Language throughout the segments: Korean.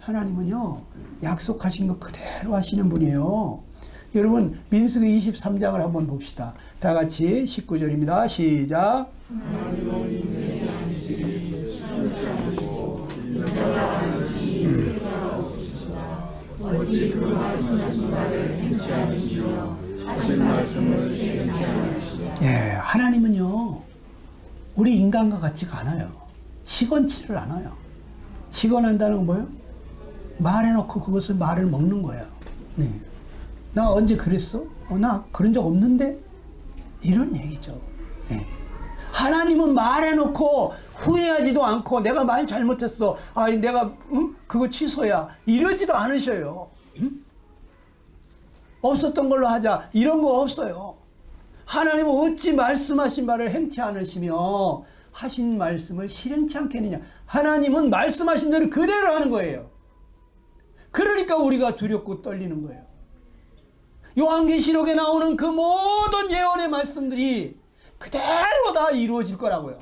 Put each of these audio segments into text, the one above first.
하나님은요, 약속하신 거 그대로 하시는 분이에요. 여러분, 민수기 23장을 한번 봅시다. 다 같이 19절입니다. 시작. 예, 하나님은요, 우리 인간과 같지가 않아요. 시건치를 않아요. 시건한다는 건 뭐예요? 말해놓고 그것을 말을 먹는 거예요. 네. 나 언제 그랬어? 어, 나 그런 적 없는데? 이런 얘기죠. 예. 하나님은 말해놓고 후회하지도 않고 내가 말 잘못했어. 아, 내가 응? 그거 취소야. 이러지도 않으셔요. 응? 없었던 걸로 하자. 이런 거 없어요. 하나님은 어찌 말씀하신 바를 행치 않으시며 하신 말씀을 실행치 않겠느냐. 하나님은 말씀하신 대로 그대로 하는 거예요. 그러니까 우리가 두렵고 떨리는 거예요. 요한계시록에 나오는 그 모든 예언의 말씀들이 그대로 다 이루어질 거라고요.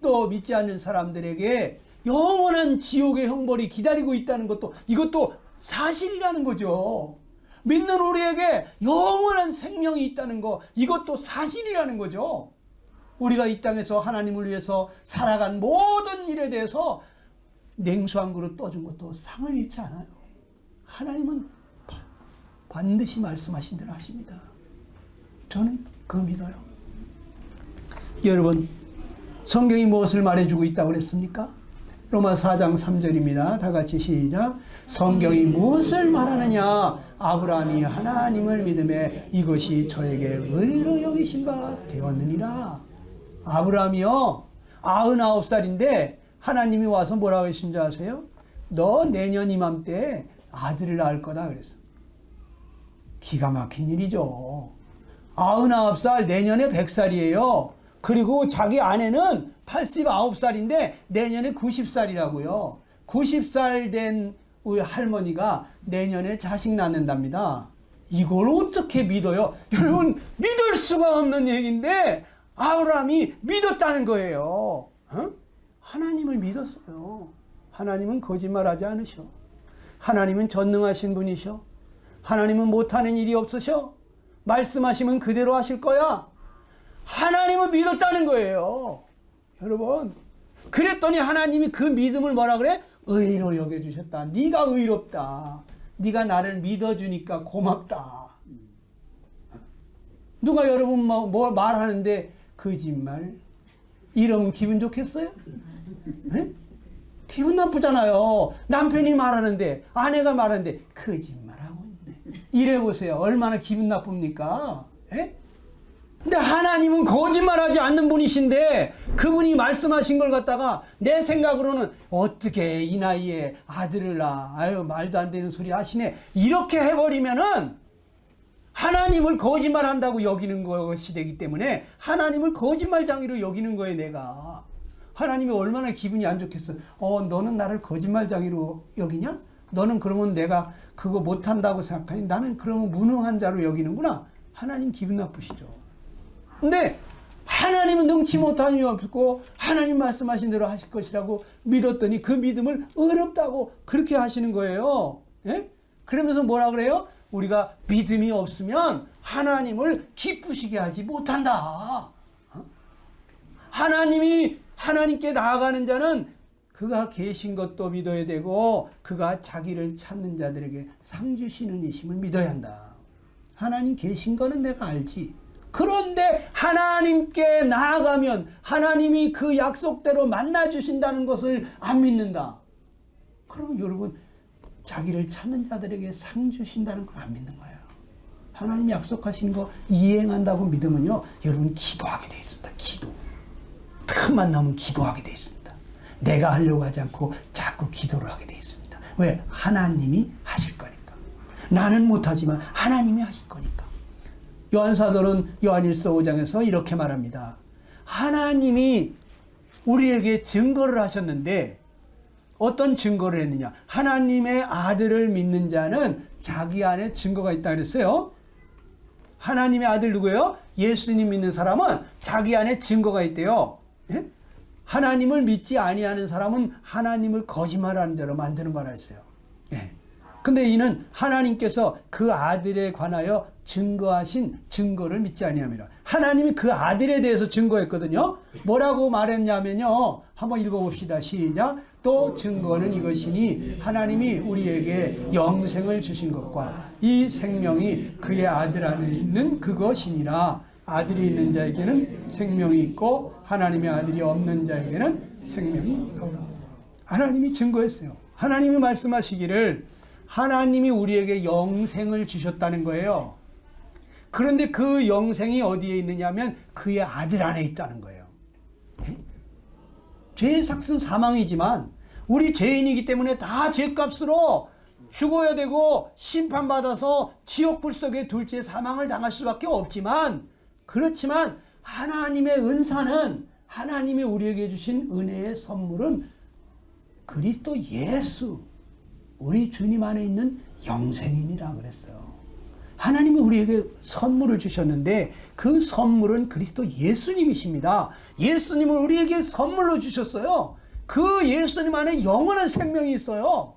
또 믿지 않는 사람들에게 영원한 지옥의 형벌이 기다리고 있다는 것도 이것도 사실이라는 거죠. 믿는 우리에게 영원한 생명이 있다는 거 이것도 사실이라는 거죠. 우리가 이 땅에서 하나님을 위해서 살아간 모든 일에 대해서 냉수 한 그릇 떠준 것도 상을 잃지 않아요. 하나님은 바- 반드시 말씀하신 대로 하십니다. 저는 그거 믿어요. 여러분, 성경이 무엇을 말해주고 있다고 그랬습니까? 로마 4장 3절입니다. 다 같이 시작. 성경이 무엇을 말하느냐? 아브라함이 하나님을 믿음에 이것이 저에게 의로 여기신 바 되었느니라. 아브라함이요. 99살인데 하나님이 와서 뭐라고 하신 줄 아세요? 너 내년 이맘때 아들을 낳을 거다 그랬어. 기가 막힌 일이죠. 99살 내년에 100살이에요. 그리고 자기 아내는 89살인데 내년에 90살이라고요. 90살 된 우리 할머니가 내년에 자식 낳는답니다. 이걸 어떻게 믿어요? 여러분 믿을 수가 없는 얘기인데 아브라함이 믿었다는 거예요. 어? 하나님을 믿었어요. 하나님은 거짓말하지 않으셔. 하나님은 전능하신 분이셔. 하나님은 못하는 일이 없으셔. 말씀하시면 그대로 하실 거야. 하나님은 믿었다는 거예요. 여러분. 그랬더니 하나님이 그 믿음을 뭐라 그래? 의로 여겨 주셨다. 네가 의롭다. 네가 나를 믿어 주니까 고맙다. 누가 여러분 뭐, 뭐 말하는데 거짓말 이러면 기분 좋겠어요? 네? 기분 나쁘잖아요. 남편이 말하는데 아내가 말하는데 거짓말하고 있네. 이래 보세요. 얼마나 기분 나쁩니까? 예? 근데 하나님은 거짓말하지 않는 분이신데 그분이 말씀하신 걸 갖다가 내 생각으로는 어떻게 이 나이에 아들을 낳아 아유 말도 안 되는 소리 하시네 이렇게 해버리면은 하나님을 거짓말한다고 여기는 것이 되기 때문에 하나님을 거짓말장이로 여기는 거예요 내가 하나님이 얼마나 기분이 안 좋겠어 어 너는 나를 거짓말장이로 여기냐 너는 그러면 내가 그거 못한다고 생각하니 나는 그러면 무능한 자로 여기는구나 하나님 기분 나쁘시죠 근데 하나님은 능치 이 없고 하나님 말씀하신 대로 하실 것이라고 믿었더니 그 믿음을 어렵다고 그렇게 하시는 거예요. 예? 그러면서 뭐라 그래요? 우리가 믿음이 없으면 하나님을 기쁘시게 하지 못한다. 어? 하나님이 하나님께 나아가는 자는 그가 계신 것도 믿어야 되고 그가 자기를 찾는 자들에게 상 주시는 이심을 믿어야 한다. 하나님 계신 거는 내가 알지. 그런데 하나님께 나아가면 하나님이 그 약속대로 만나 주신다는 것을 안 믿는다. 그러면 여러분 자기를 찾는 자들에게 상 주신다는 걸 안 믿는 거예요. 하나님 약속하신 거 이행한다고 믿으면요. 여러분 기도하게 돼 있습니다. 기도. 틈만 나면 기도하게 돼 있습니다. 내가 하려고 하지 않고 자꾸 기도를 하게 돼 있습니다. 왜? 하나님이 하실 거니까. 나는 못하지만 하나님이 하실 거니까. 요한사도는 요한일서 5장에서 이렇게 말합니다. 하나님이 우리에게 증거를 하셨는데 어떤 증거를 했느냐? 하나님의 아들을 믿는 자는 자기 안에 증거가 있다 그랬어요. 하나님의 아들 누구예요? 예수님 믿는 사람은 자기 안에 증거가 있대요. 예? 하나님을 믿지 아니하는 사람은 하나님을 거짓말하는 대로 만드는 거라 했어요. 예. 근데 이는 하나님께서 그 아들에 관하여 증거하신 증거를 믿지 아니함이라. 하나님이 그 아들에 대해서 증거했거든요. 뭐라고 말했냐면요. 한번 읽어봅시다. 시작. 또 증거는 이것이니 하나님이 우리에게 영생을 주신 것과 이 생명이 그의 아들 안에 있는 그것이니라. 아들이 있는 자에게는 생명이 있고 하나님의 아들이 없는 자에게는 생명이 없다. 하나님이 증거했어요. 하나님이 말씀하시기를 하나님이 우리에게 영생을 주셨다는 거예요. 그런데 그 영생이 어디에 있느냐면 그의 아들 안에 있다는 거예요. 예? 죄의 삭은 사망이지만 우리 죄인이기 때문에 다 죄값으로 죽어야 되고 심판받아서 지옥 불 속에 둘째 사망을 당할 수밖에 없지만 그렇지만 하나님의 은사는 하나님이 우리에게 주신 은혜의 선물은 그리스도 예수 우리 주님 안에 있는 영생이니라 그랬어요. 하나님이 우리에게 선물을 주셨는데 그 선물은 그리스도 예수님이십니다. 예수님을 우리에게 선물로 주셨어요. 그 예수님 안에 영원한 생명이 있어요.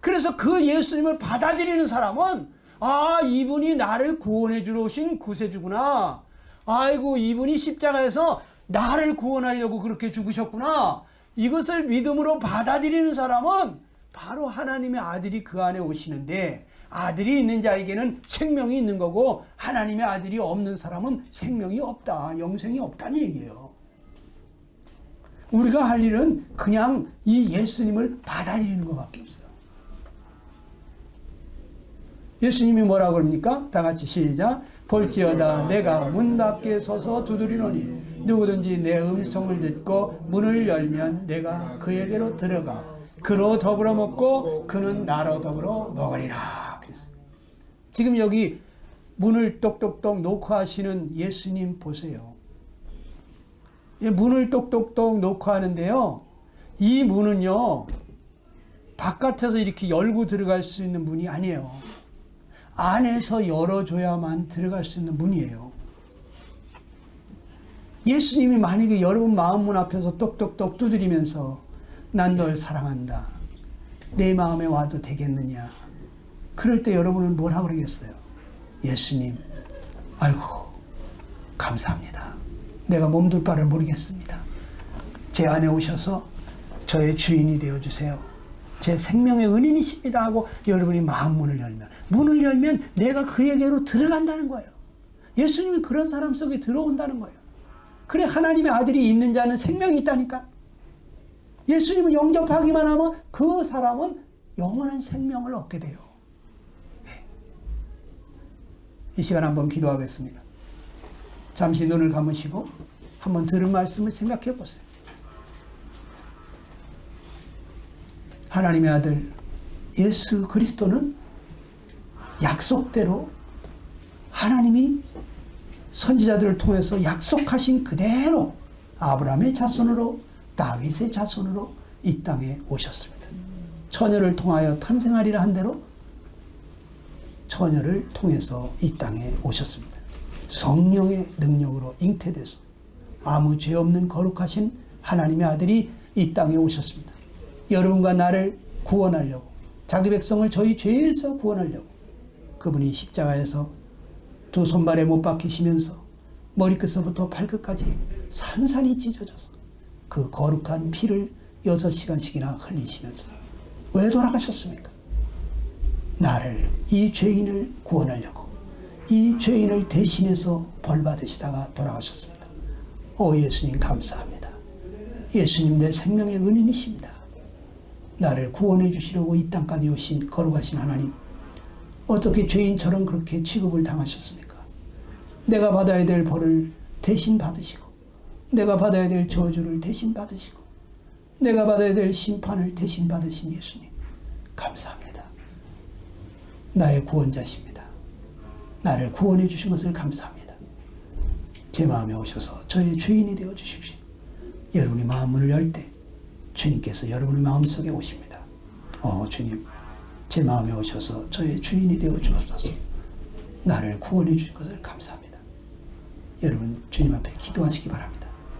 그래서 그 예수님을 받아들이는 사람은 아 이분이 나를 구원해 주러 오신 구세주구나. 아이고 이분이 십자가에서 나를 구원하려고 그렇게 죽으셨구나. 이것을 믿음으로 받아들이는 사람은 바로 하나님의 아들이 그 안에 오시는데 아들이 있는 자에게는 생명이 있는 거고 하나님의 아들이 없는 사람은 생명이 없다. 영생이 없다는 얘기예요. 우리가 할 일은 그냥 이 예수님을 받아들이는 것밖에 없어요. 예수님이 뭐라 그럽니까? 다 같이 시작. 볼지어다 내가 문 밖에 서서 두드리노니 누구든지 내 음성을 듣고 문을 열면 내가 그에게로 들어가 그로 더불어 먹고 그는 나로 더불어 먹으리라. 지금 여기 문을 똑똑똑 놓고 하시는 예수님 보세요. 예, 문을 똑똑똑 놓고 하는데요. 이 문은요. 바깥에서 이렇게 열고 들어갈 수 있는 문이 아니에요. 안에서 열어줘야만 들어갈 수 있는 문이에요. 예수님이 만약에 여러분 마음 문 앞에서 똑똑똑 두드리면서 난 널 사랑한다. 내 마음에 와도 되겠느냐. 그럴 때 여러분은 뭐라 그러겠어요? 예수님, 아이고, 감사합니다. 내가 몸둘 바를 모르겠습니다. 제 안에 오셔서 저의 주인이 되어주세요. 제 생명의 은인이십니다 하고 여러분이 마음 문을 열면 문을 열면 내가 그에게로 들어간다는 거예요. 예수님이 그런 사람 속에 들어온다는 거예요. 그래 하나님의 아들이 있는 자는 생명이 있다니까. 예수님을 영접하기만 하면 그 사람은 영원한 생명을 얻게 돼요. 네. 이 시간 한번 기도하겠습니다. 잠시 눈을 감으시고 한번 들은 말씀을 생각해 보세요. 하나님의 아들 예수 그리스도는 약속대로 하나님이 선지자들을 통해서 약속하신 그대로 아브라함의 자손으로 다윗의 자손으로 이 땅에 오셨습니다. 처녀를 통하여 탄생하리라 한 대로 처녀를 통해서 이 땅에 오셨습니다. 성령의 능력으로 잉태돼서 아무 죄 없는 거룩하신 하나님의 아들이 이 땅에 오셨습니다. 여러분과 나를 구원하려고 자기 백성을 저희 죄에서 구원하려고 그분이 십자가에서 두 손발에 못 박히시면서 머리끝서부터 발끝까지 산산이 찢어져서 그 거룩한 피를 여섯 시간씩이나 흘리시면서 왜 돌아가셨습니까? 나를 이 죄인을 구원하려고 이 죄인을 대신해서 벌 받으시다가 돌아가셨습니다. 오 예수님 감사합니다. 예수님 내 생명의 은인이십니다. 나를 구원해 주시려고 이 땅까지 오신 거룩하신 하나님 어떻게 죄인처럼 그렇게 취급을 당하셨습니까? 내가 받아야 될 벌을 대신 받으시고 내가 받아야 될 저주를 대신 받으시고 내가 받아야 될 심판을 대신 받으신 예수님 감사합니다. 나의 구원자십니다. 나를 구원해 주신 것을 감사합니다. 제 마음에 오셔서 저의 주인이 되어 주십시오. 여러분이 마음문을 열 때 주님께서 여러분의 마음속에 오십니다. 어 주님 제 마음에 오셔서 저의 주인이 되어 주옵소서. 나를 구원해 주신 것을 감사합니다. 여러분 주님 앞에 기도하시기 바랍니다.